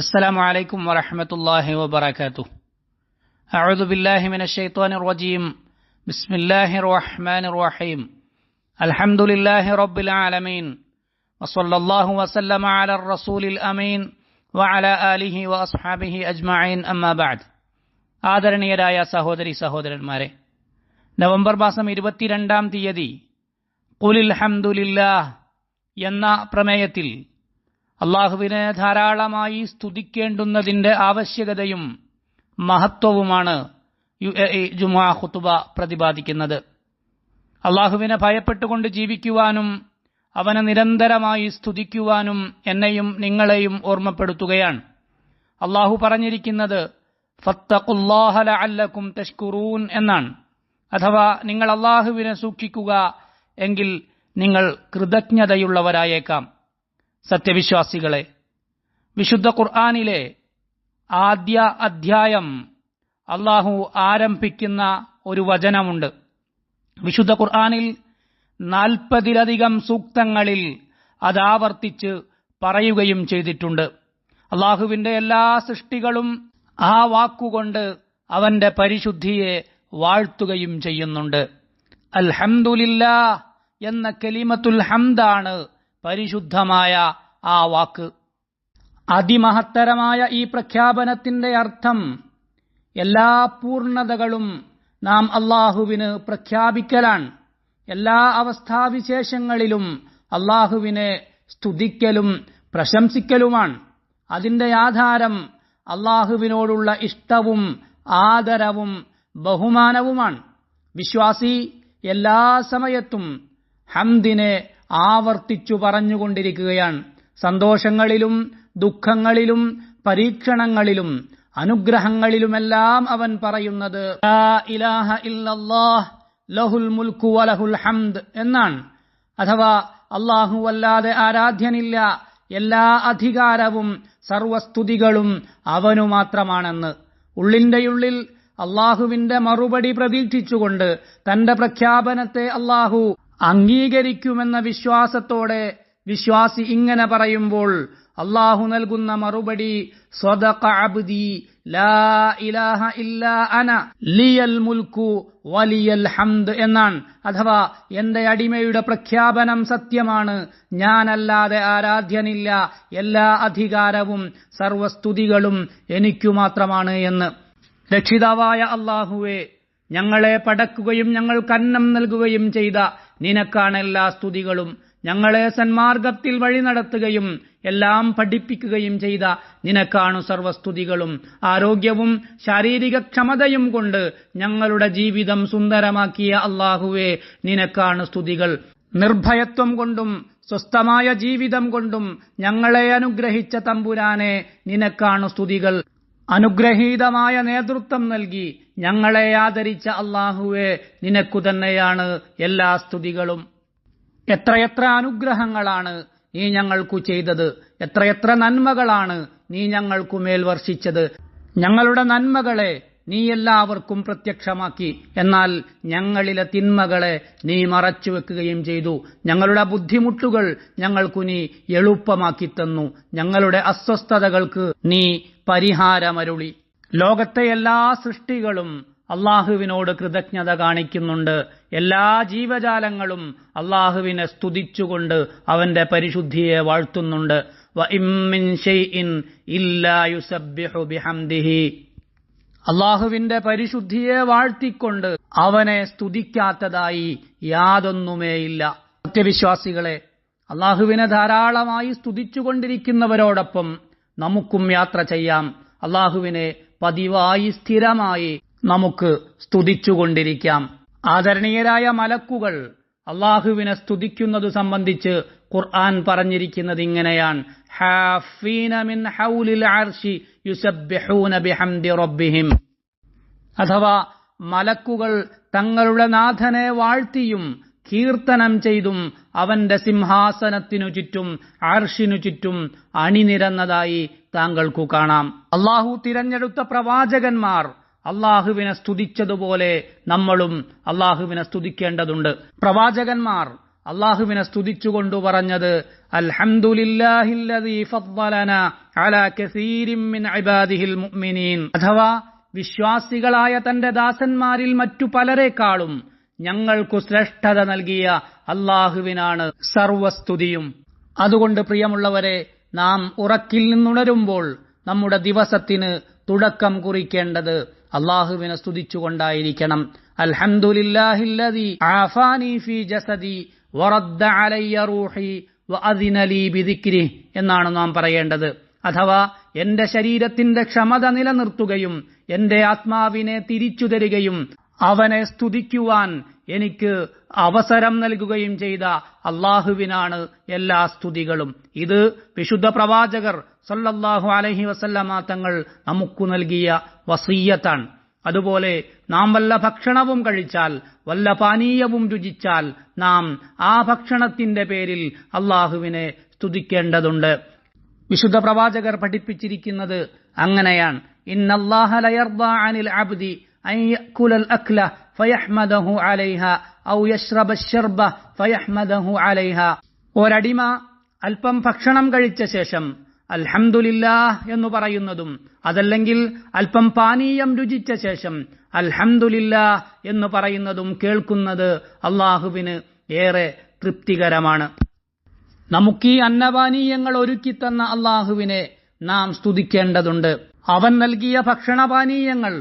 السلام عليكم ورحمة الله وبركاته أعوذ بالله من الشيطان الرجيم بسم الله الرحمن الرحيم الحمد لله رب العالمين وصلى الله وسلم على الرسول الأمين وعلى آله وأصحابه أجمعين أما بعد ആദരണീയരായ സഹോദരി സഹോദരന്മാരെ നവംബർ മാസം ഇരുപത്തിരണ്ടാം തീയതി കുലിൽ ഹംദുലില്ലാഹ് എന്ന പ്രമേയത്തിൽ അള്ളാഹുവിനെ ധാരാളമായി സ്തുതിക്കേണ്ടുന്നതിന്റെ ആവശ്യകതയും മഹത്വവുമാണ് യു എ ഇ ജുമാ ഹുത്തുബ പ്രതിപാദിക്കുന്നത്. അള്ളാഹുവിനെ ഭയപ്പെട്ടുകൊണ്ട് ജീവിക്കുവാനും അവനെ നിരന്തരമായി സ്തുതിക്കുവാനും എന്നെയും നിങ്ങളെയും ഓർമ്മപ്പെടുത്തുകയാണ്. അള്ളാഹു പറഞ്ഞിരിക്കുന്നത് ഫത്തഖുല്ലാഹല അല്ലക്കും തഷ്കുറൂൻ എന്നാണ്. അഥവാ നിങ്ങൾ അള്ളാഹുവിനെ സൂക്ഷിക്കുക എങ്കിൽ നിങ്ങൾ കൃതജ്ഞതയുള്ളവരായേക്കാം. സത്യവിശ്വാസികളെ വിശുദ്ധ ഖുർആാനിലെ ആദ്യ അധ്യായം അള്ളാഹു ആരംഭിക്കുന്ന ഒരു വചനമുണ്ട്. വിശുദ്ധ ഖുർആാനിൽ നാൽപ്പതിലധികം സൂക്തങ്ങളിൽ അതാവർത്തിച്ച് പറയുകയും ചെയ്തിട്ടുണ്ട്. അള്ളാഹുവിന്റെ എല്ലാ സൃഷ്ടികളും ആ വാക്കുകൊണ്ട് അവന്റെ പരിശുദ്ധിയെ വാഴ്ത്തുകയും ചെയ്യുന്നുണ്ട്. അൽഹംദുലില്ലാ എന്ന കലിമത്തുൽ ഹംദാണ് പരിശുദ്ധമായ ആ വാക്ക്. അതിമഹത്തരമായ ഈ പ്രഖ്യാപനത്തിന്റെ അർത്ഥം എല്ലാ പൂർണതകളും നാം അള്ളാഹുവിന് പ്രഖ്യാപിക്കലാണ്. എല്ലാ അവസ്ഥാവിശേഷങ്ങളിലും അള്ളാഹുവിനെ സ്തുതിക്കലും പ്രശംസിക്കലുമാണ്. അതിന്റെ ആധാരം അള്ളാഹുവിനോടുള്ള ഇഷ്ടവും ആദരവും ബഹുമാനവുമാണ്. വിശ്വാസി എല്ലാ സമയത്തും ഹംദിനെ ആവർത്തിച്ചു പറഞ്ഞുകൊണ്ടിരിക്കുകയാണ്. സന്തോഷങ്ങളിലും ദുഃഖങ്ങളിലും പരീക്ഷണങ്ങളിലും അനുഗ്രഹങ്ങളിലുമെല്ലാം അവൻ പറയുന്നത് ഇലാഹ ഇല്ലല്ലാഹ് ലഹുൽ മുൽക്കു വലഹുൽ ഹംദ് എന്നാണ്. അഥവാ അള്ളാഹു അല്ലാതെ ആരാധ്യനില്ല എല്ലാ അധികാരവും സർവസ്തുതികളും അവനു മാത്രമാണെന്ന്. ഉള്ളിന്റെയുള്ളിൽ അള്ളാഹുവിന്റെ മറുപടി പ്രതീക്ഷിച്ചുകൊണ്ട് തന്റെ പ്രഖ്യാപനത്തെ അള്ളാഹു അംഗീകരിക്കുമെന്ന വിശ്വാസത്തോടെ വിശ്വാസി ഇങ്ങനെ പറയുമ്പോൾ അള്ളാഹു നൽകുന്ന മറുപടി അബ്ദി ലാ ഇലാഹ അന ലിയൽ എന്നാണ്. അഥവാ എന്റെ അടിമയുടെ പ്രഖ്യാപനം സത്യമാണ് ഞാനല്ലാതെ ആരാധ്യനില്ല എല്ലാ അധികാരവും സർവസ്തുതികളും എനിക്കു മാത്രമാണ് എന്ന്. രക്ഷിതാവായ അള്ളാഹുവെ ഞങ്ങളെ പടക്കുകയും ഞങ്ങൾക്ക് അന്നം നൽകുകയും ചെയ്ത നിനക്കാണ് എല്ലാ സ്തുതികളും. ഞങ്ങളെ സന്മാർഗത്തിൽ വഴി നടത്തുകയും എല്ലാം പഠിപ്പിക്കുകയും ചെയ്ത നിനക്കാണു സർവസ്തുതികളും. ആരോഗ്യവും ശാരീരിക ക്ഷമതയും കൊണ്ട് ഞങ്ങളുടെ ജീവിതം സുന്ദരമാക്കിയ അള്ളാഹുവെ നിനക്കാണ് സ്തുതികൾ. നിർഭയത്വം കൊണ്ടും സ്വസ്ഥമായ ജീവിതം കൊണ്ടും ഞങ്ങളെ അനുഗ്രഹിച്ച തമ്പുരാനെ നിനക്കാണു സ്തുതികൾ. അനുഗ്രഹീതമായ നേതൃത്വം നൽകി ഞങ്ങളെ ആദരിച്ച അള്ളാഹുവെ നിനക്കു തന്നെയാണ് എല്ലാ സ്തുതികളും. എത്രയെത്ര അനുഗ്രഹങ്ങളാണ് നീ ഞങ്ങൾക്കു ചെയ്തത്. എത്രയെത്ര നന്മകളാണ് നീ ഞങ്ങൾക്കു മേൽ വർഷിച്ചത്. ഞങ്ങളുടെ നന്മകളെ നീ എല്ലാവർക്കും പ്രത്യക്ഷമാക്കി. എന്നാൽ ഞങ്ങളിലെ തിന്മകളെ നീ മറച്ചു വെക്കുകയും ചെയ്തു. ഞങ്ങളുടെ ബുദ്ധിമുട്ടുകൾ ഞങ്ങൾക്കു നീ എളുപ്പമാക്കി തന്നു. ഞങ്ങളുടെ അസ്വസ്ഥതകൾക്ക് നീ പരിഹാരമരുളി. ലോകത്തെ എല്ലാ സൃഷ്ടികളും അള്ളാഹുവിനോട് കൃതജ്ഞത കാണിക്കുന്നുണ്ട്. എല്ലാ ജീവജാലങ്ങളും അള്ളാഹുവിനെ സ്തുതിച്ചുകൊണ്ട് അവന്റെ പരിശുദ്ധിയെ വാഴ്ത്തുന്നുണ്ട്. അള്ളാഹുവിന്റെ പരിശുദ്ധിയെ വാഴ്ത്തിക്കൊണ്ട് അവനെ സ്തുതിക്കാത്തതായി യാതൊന്നുമേയില്ല. സത്യവിശ്വാസികളെ അള്ളാഹുവിനെ ധാരാളമായി സ്തുതിച്ചുകൊണ്ടിരിക്കുന്നവരോടൊപ്പം നമുക്കും യാത്ര ചെയ്യാം. അള്ളാഹുവിനെ പതിവായി സ്ഥിരമായി നമുക്ക് സ്തുതിച്ചുകൊണ്ടിരിക്കാം. ആദരണീയരായ മലക്കുകൾ അള്ളാഹുവിനെ സ്തുതിക്കുന്നത് സംബന്ധിച്ച് ഖുർആൻ പറഞ്ഞിരിക്കുന്നത് ഇങ്ങനെയാണ്. അഥവാ മലക്കുകൾ തങ്ങളുടെ നാഥനെ വാഴ്ത്തിയും കീർത്തനം ചെയ്തും അവന്റെ സിംഹാസനത്തിനു ചുറ്റും ആർഷിനു ചുറ്റും അണിനിരന്നതായി താങ്കൾക്കു കാണാം. അള്ളാഹു തിരഞ്ഞെടുത്ത പ്രവാചകന്മാർ അള്ളാഹുവിനെ സ്തുതിച്ചതുപോലെ നമ്മളും അള്ളാഹുവിനെ സ്തുതിക്കേണ്ടതുണ്ട്. പ്രവാചകന്മാർ അള്ളാഹുവിനെ സ്തുതിച്ചുകൊണ്ടു പറഞ്ഞത് അഥവാ വിശ്വാസികളായ തന്റെ ദാസന്മാരിൽ മറ്റു പലരെക്കാളും ഞങ്ങൾക്കു ശ്രേഷ്ഠത നൽകിയ അള്ളാഹുവിനാണ് സർവസ്തുതിയും. അതുകൊണ്ട് പ്രിയമുള്ളവരെ നാം ഉറക്കിൽ നിന്നുണരുമ്പോൾ നമ്മുടെ ദിവസത്തിന് തുടക്കം കുറിക്കേണ്ടത് അള്ളാഹുവിനെ സ്തുതിച്ചുകൊണ്ടായിരിക്കണം. അൽഹംദുലില്ലാഹില്ലദീ ജസദി വറദ്ദ അലയ്യ റൂഹി എന്നാണ് നാം പറയേണ്ടത്. അഥവാ എന്റെ ശരീരത്തിന്റെ ക്ഷമത നിലനിർത്തുകയും എന്റെ ആത്മാവിനെ തിരിച്ചു തരികയും അവനെ സ്തുതിക്കുവാൻ എനിക്ക് അവസരം നൽകുകയും ചെയ്ത അള്ളാഹുവിനാണ് എല്ലാ സ്തുതികളും. ഇത് വിശുദ്ധ പ്രവാചകർ സല്ലല്ലാഹു അലഹി വസല്ലമ തങ്ങൾ നമുക്ക് നൽകിയ വസീയത്താണ്. അതുപോലെ നാം വല്ല ഭക്ഷണവും കഴിച്ചാൽ വല്ല പാനീയവും രുചിച്ചാൽ നാം ആ ഭക്ഷണത്തിന്റെ പേരിൽ അള്ളാഹുവിനെ സ്തുതിക്കേണ്ടതുണ്ട്. വിശുദ്ധ പ്രവാചകർ പഠിപ്പിച്ചിരിക്കുന്നത് അങ്ങനെയാണ്. ഇന്നല്ലാഹ അനിൽ അബ്ദി أن يأكل الأكلة فيحمده عليها أو يشرب الشربة فيحمده عليها ഒരടിമ അല്പം ഭക്ഷണം കഴിച്ച ശേഷം അൽഹംദുലില്ലാ എന്ന് പറയുന്നതും അതല്ലെങ്കിൽ അല്പം പാനീയം രുചിച്ച ശേഷം അൽഹംദുലില്ലാ എന്ന് പറയുന്നതും കേൾക്കുന്നത് അള്ളാഹുവിന് ഏറെ തൃപ്തികരമാണ് നമുക്ക് ഈ അന്നപാനീയങ്ങൾ ഒരുക്കിത്തന്ന അള്ളാഹുവിനെ നാം സ്തുതിക്കേണ്ടതുണ്ട് അവൻ നൽകിയ ഭക്ഷണപാനീയങ്ങൾ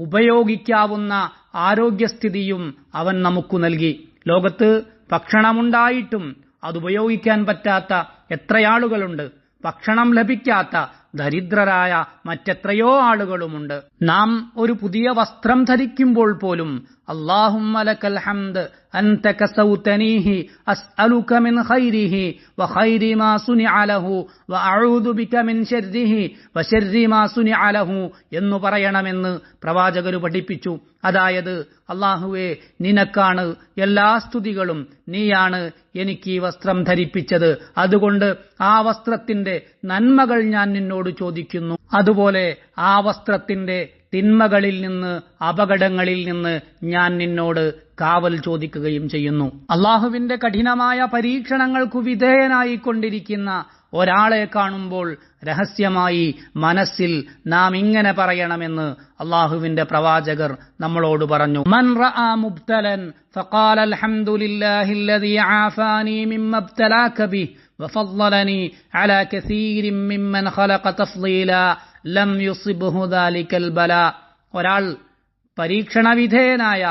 ഉപയോഗിക്കാവുന്ന ആരോഗ്യസ്ഥിതിയും അവൻ നമുക്ക് നൽകി. ലോകത്ത് ഭക്ഷണമുണ്ടായിട്ടും അതുപയോഗിക്കാൻ പറ്റാത്ത എത്രയാളുകളുണ്ട്. ഭക്ഷണം ലഭിക്കാത്ത ദരിദ്രരായ മറ്റെത്രയോ ആളുകളുമുണ്ട്. നാം ഒരു പുതിയ വസ്ത്രം ധരിക്കുമ്പോൾ പോലും അള്ളാഹുമ്മലക്കൽ ഹംദ് أنت كسوتنيه أسألك من خيره وخير ما صنع له وأعوذ بك من شره وشر ما صنع له എന്ന് പറയണമെന്ന് പ്രവാചകർ പഠിപ്പിച്ചു അതായത് അള്ളാഹുവെ നിനക്കാണ് എല്ലാ സ്തുതികളും നീയാണ് എനിക്ക് ഈ വസ്ത്രം ധരിപ്പിച്ചത് അതുകൊണ്ട് ആ വസ്ത്രത്തിന്റെ നന്മകൾ ഞാൻ നിന്നോട് ചോദിക്കുന്നു അതുപോലെ ആ വസ്ത്രത്തിന്റെ തിന്മകളിൽ നിന്ന് അപകടങ്ങളിൽ നിന്ന് ഞാൻ നിന്നോട് കാവൽ ചോദിക്കുകയും ചെയ്യുന്നു അള്ളാഹുവിന്റെ കഠിനമായ പരീക്ഷണങ്ങൾക്കു വിധേയനായിക്കൊണ്ടിരിക്കുന്ന ഒരാളെ കാണുമ്പോൾ രഹസ്യമായി മനസ്സിൽ നാം ഇങ്ങനെ പറയണമെന്ന് അള്ളാഹുവിന്റെ പ്രവാചകർ നമ്മളോട് പറഞ്ഞു മൻ റഅ മുബ്തലൻ فقال الحمد لله الذي عافاني مما ابتلاك به وفضلني على كثير ممن خلق تفضيلا ലം യുസിബുഹുദാലിക്കൽ ബല. ഒരാൾ പരീക്ഷണവിധേയനായ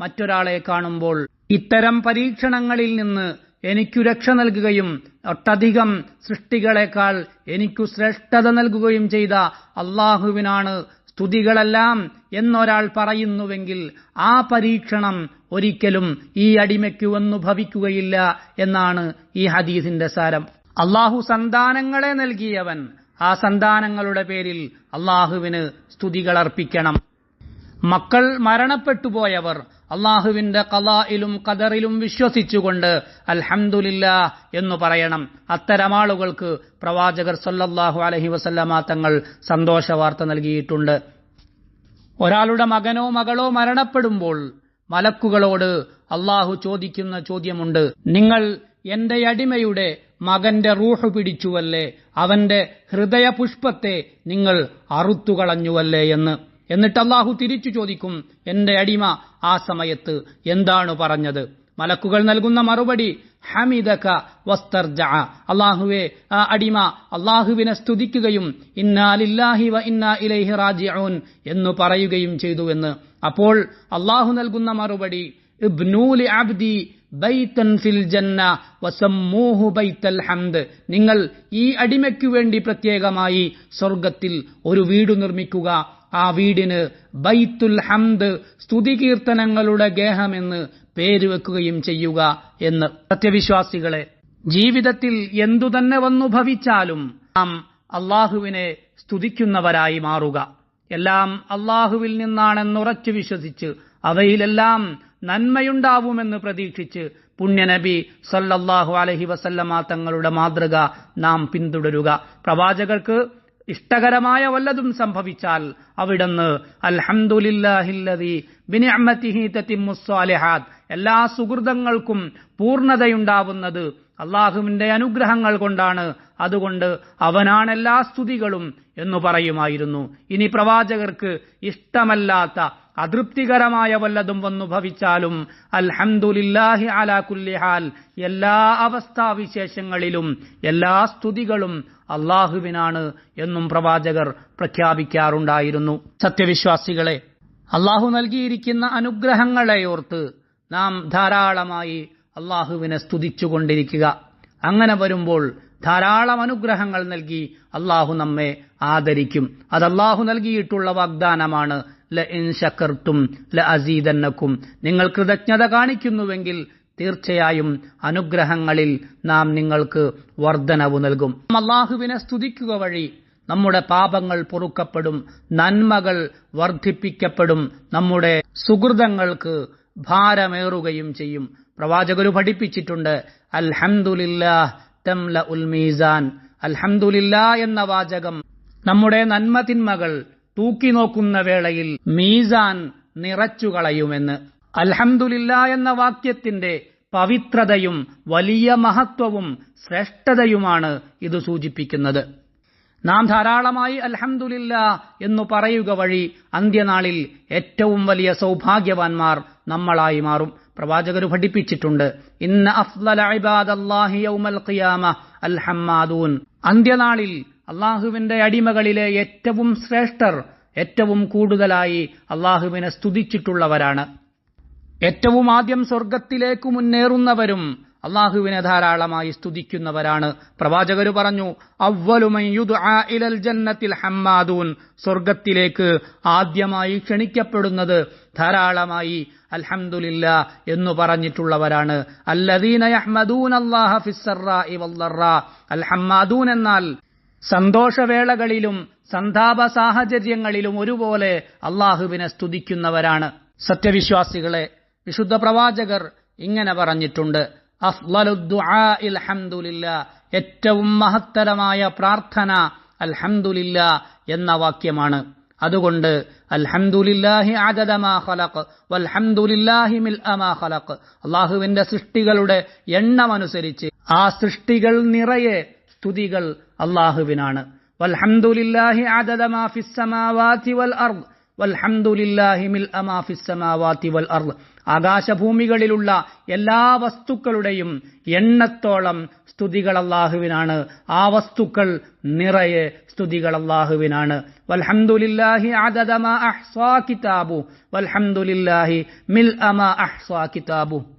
മറ്റൊരാളെ കാണുമ്പോൾ ഇത്തരം പരീക്ഷണങ്ങളിൽ നിന്ന് എനിക്കു രക്ഷ നൽകുകയും ഒട്ടധികം സൃഷ്ടികളെക്കാൾ എനിക്കു ശ്രേഷ്ഠത നൽകുകയും ചെയ്ത അള്ളാഹുവിനാണ് സ്തുതികളെല്ലാം എന്നൊരാൾ പറയുന്നുവെങ്കിൽ ആ പരീക്ഷണം ഒരിക്കലും ഈ അടിമയ്ക്ക് വന്നു ഭവിക്കുകയില്ല എന്നാണ് ഈ ഹദീസിന്റെ സാരം. അള്ളാഹു സന്താനങ്ങളെ നൽകിയവൻ ആ സന്താനങ്ങളുടെ പേരിൽ അള്ളാഹുവിന് സ്തുതികൾ അർപ്പിക്കണം മക്കൾ മരണപ്പെട്ടുപോയവർ അള്ളാഹുവിന്റെ കലായിലും കദറിലും വിശ്വസിച്ചുകൊണ്ട് അൽഹംദുലില്ല എന്ന് പറയണം. അത്തരം ആളുകൾക്ക് പ്രവാചകർ സല്ലല്ലാഹു അലഹി വസല്ലമ തങ്ങൾ സന്തോഷ വാർത്ത നൽകിയിട്ടുണ്ട്. ഒരാളുടെ മകനോ മകളോ മരണപ്പെടുമ്പോൾ മലക്കുകളോട് അള്ളാഹു ചോദിക്കുന്ന ചോദ്യമുണ്ട്. നിങ്ങൾ എന്റെ അടിമയുടെ മകന്റെ റൂഹ് പിടിച്ചുവല്ലേ? അവന്റെ ഹൃദയപുഷ്പത്തെ നിങ്ങൾ അറുത്തുകളഞ്ഞുവല്ലേ എന്ന്. എന്നിട്ട് അള്ളാഹു തിരിച്ചു ചോദിക്കും എന്റെ അടിമ ആ സമയത്ത് എന്താണ് പറഞ്ഞത്? മലക്കുകൾ നൽകുന്ന മറുപടി ഹമിദക വസ്തർജ. അള്ളാഹുവെ ആ അടിമ അള്ളാഹുവിനെ സ്തുതിക്കുകയും ഇന്നാലില്ലാഹി വ ഇന്നാ ഇലൈഹി റാജിഊൻ എന്ന് പറയുകയും ചെയ്തുവെന്ന് അപ്പോൾ അള്ളാഹു നൽകുന്ന മറുപടി ഇബ്നൂലി അബ്ദി ഫിൽ ജന്ന ഹംദ്. നിങ്ങൾ ഈ അടിമയ്ക്കു വേണ്ടി പ്രത്യേകമായി സ്വർഗത്തിൽ ഒരു വീട് നിർമ്മിക്കുക. ആ വീടിന് ബൈത്തുൽ ഹംദ് സ്തുതികീർത്തനങ്ങളുടെ ഗേഹമെന്ന് പേര് വെക്കുകയും ചെയ്യുക എന്ന്. സത്യവിശ്വാസികളെ ജീവിതത്തിൽ എന്തുതന്നെ വന്നു ഭവിച്ചാലും നാം അള്ളാഹുവിനെ സ്തുതിക്കുന്നവരായി മാറുക. എല്ലാം അള്ളാഹുവിൽ നിന്നാണെന്നുറച്ചു വിശ്വസിച്ച് അവയിലെല്ലാം നന്മയുണ്ടാവുമെന്ന് പ്രതീക്ഷിച്ച് പുണ്യനബി സല്ലല്ലാഹു അലഹി വസല്ലമ തങ്ങളുടെ മാതൃക നാം പിന്തുടരുക. പ്രവാചകർക്ക് ഇഷ്ടകരമായ വല്ലതും സംഭവിച്ചാൽ അവിടുന്ന് തതിമ്മുസ്സാലിഹാത്ത് എല്ലാ സുഹൃതങ്ങൾക്കും പൂർണതയുണ്ടാവുന്നത് അള്ളാഹുവിന്റെ അനുഗ്രഹങ്ങൾ കൊണ്ടാണ് അതുകൊണ്ട് അവനാണ് എല്ലാ സ്തുതികളും എന്ന് പറയുമായിരുന്നു. ഇനി പ്രവാചകർക്ക് ഇഷ്ടമല്ലാത്ത അതൃപ്തികരമായ വല്ലതും വന്നു ഭവിച്ചാലും അൽഹംദുലില്ലാഹി അലാ കുല്ലിഹാൽ എല്ലാ അവസ്ഥാവിശേഷങ്ങളിലും എല്ലാ സ്തുതികളും അള്ളാഹുവിനാണ് എന്നും പ്രവാചകർ പ്രഖ്യാപിക്കാറുണ്ടായിരുന്നു. സത്യവിശ്വാസികളെ അള്ളാഹു നൽകിയിരിക്കുന്ന അനുഗ്രഹങ്ങളെ ഓർത്ത് നാം ധാരാളമായി അള്ളാഹുവിനെ സ്തുതിച്ചുകൊണ്ടിരിക്കുക. അങ്ങനെ വരുമ്പോൾ ധാരാളം അനുഗ്രഹങ്ങൾ നൽകി അള്ളാഹു നമ്മെ ആദരിക്കും. അത് അള്ളാഹു നൽകിയിട്ടുള്ള വാഗ്ദാനമാണ് ല ഇൻ ശക്കർത്തും ല അസീദന്നക്കും. നിങ്ങൾ കൃതജ്ഞത കാണിക്കുന്നുവെങ്കിൽ തീർച്ചയായും അനുഗ്രഹങ്ങളിൽ നാം നിങ്ങൾക്ക് വർധനവ് നൽകും. അള്ളാഹുവിനെ സ്തുതിക്കുക വഴി നമ്മുടെ പാപങ്ങൾ പൊറുക്കപ്പെടും നന്മകൾ വർദ്ധിപ്പിക്കപ്പെടും നമ്മുടെ സുഹൃതങ്ങൾക്ക് ഭാരമേറുകയും ചെയ്യും. പ്രവാചകരു പഠിപ്പിച്ചിട്ടുണ്ട് അൽഹംദുലില്ലാഹ് തംല ഉൽ മീസാൻ. അൽഹംദുലില്ല എന്ന വാചകം നമ്മുടെ നന്മ തിന്മകൾ തൂക്കി നോക്കുന്ന വേളയിൽ മീസാൻ നിറച്ചുകളയുമെന്ന്. അൽഹംദുലില്ല എന്ന വാക്യത്തിന്റെ പവിത്രതയും വലിയ മഹത്വവും ശ്രേഷ്ഠതയുമാണ് ഇത് സൂചിപ്പിക്കുന്നത്. നാം ധാരാളമായി അൽഹംദുലില്ല എന്നു പറയുക വഴി അന്ത്യനാളിൽ ഏറ്റവും വലിയ സൗഭാഗ്യവാന്മാർ നമ്മളായി മാറും. പ്രവാചകർ പഠിപ്പിച്ചിട്ടുണ്ട്. ഇന്ന ഇബാദല്ലാഹി യൗമൽ ഖിയാമ അൽ അന്ത്യനാളിൽ അള്ളാഹുവിന്റെ അടിമകളിലെ ഏറ്റവും ശ്രേഷ്ഠർ ഏറ്റവും കൂടുതലായി അള്ളാഹുവിനെ സ്തുതിച്ചിട്ടുള്ളവരാണ്. ഏറ്റവും ആദ്യം സ്വർഗത്തിലേക്ക് മുന്നേറുന്നവരും അള്ളാഹുവിനെ ധാരാളമായി സ്തുതിക്കുന്നവരാണ്. പ്രവാചകര് പറഞ്ഞു ഇലൽ ജന്നത്തിൽ ഹമ്മാദൂൻ. സ്വർഗത്തിലേക്ക് ആദ്യമായി ക്ഷണിക്കപ്പെടുന്നത് ധാരാളമായി അൽഹംദുലില്ല എന്ന് പറഞ്ഞിട്ടുള്ളവരാണ്. അല്ലദീന അൽഹമ്മാദൂൻ എന്നാൽ സന്തോഷവേളകളിലും സന്താപ സാഹചര്യങ്ങളിലും ഒരുപോലെ അള്ളാഹുവിനെ സ്തുതിക്കുന്നവരാണ്. സത്യവിശ്വാസികളെ വിശുദ്ധ പ്രവാചകർ ഇങ്ങനെ പറഞ്ഞിട്ടുണ്ട് ഏറ്റവും മഹത്തരമായ പ്രാർത്ഥന അൽഹംദുലില്ല എന്ന വാക്യമാണ്. അതുകൊണ്ട് അൽഹംദുലില്ലാഹി ആദദമാ ഖലഖ് വൽഹംദുലില്ലാഹി മിൽഅമാ ഖലഖ്. അള്ളാഹുവിന്റെ സൃഷ്ടികളുടെ എണ്ണമനുസരിച്ച് ആ സൃഷ്ടികൾ നിറയെ സ്തുതികൾ അള്ളാഹുവിനാണ്. വൽഹംദുലില്ലാഹി ആദദമാ ഫിസ്സമാവാതി വൽ അർദ് വൽഹംദുലില്ലാഹി മിൽ അമാ ഫിസ്സമാവാതി വൽ അർദ്. ആകാശഭൂമികളിലുള്ള എല്ലാ വസ്തുക്കളുടെയും എണ്ണത്തോളം സ്തുതികൾ അള്ളാഹുവിനാണ്. ആ വസ്തുക്കൾ നിറയെ സ്തുതികൾ അള്ളാഹുവിനാണ്. വൽഹംദുലില്ലാഹി അദദമാ അഹ്സാ കിതാബു. വൽഹംദുലില്ലാഹി മിൽ അമാ അഹ്സാ കിതാബു.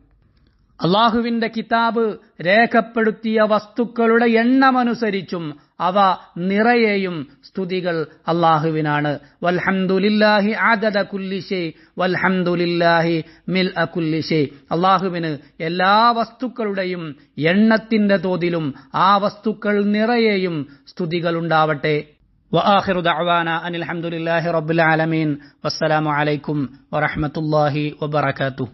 അള്ളാഹുവിന്റെ കിതാബ് രേഖപ്പെടുത്തിയ വസ്തുക്കളുടെ എണ്ണമനുസരിച്ചും അവ നിറയെയും സ്തുതികൾ അള്ളാഹുവിനാണ് വൽഹംദുലില്ലാഹി ആദദ കുല്ലിഷേ വൽഹംദുലില്ലാഹി മിൽ അകുല്ലിഷേ അള്ളാഹുവിന് എല്ലാ വസ്തുക്കളുടെയും എണ്ണത്തിന്റെ തോതിലും ആ വസ്തുക്കൾ നിറയെയും സ്തുതികൾ ഉണ്ടാവട്ടെ وآخر دعوانا أن الحمد لله رب العالمين والسلام عليكم ورحمة الله وبركاته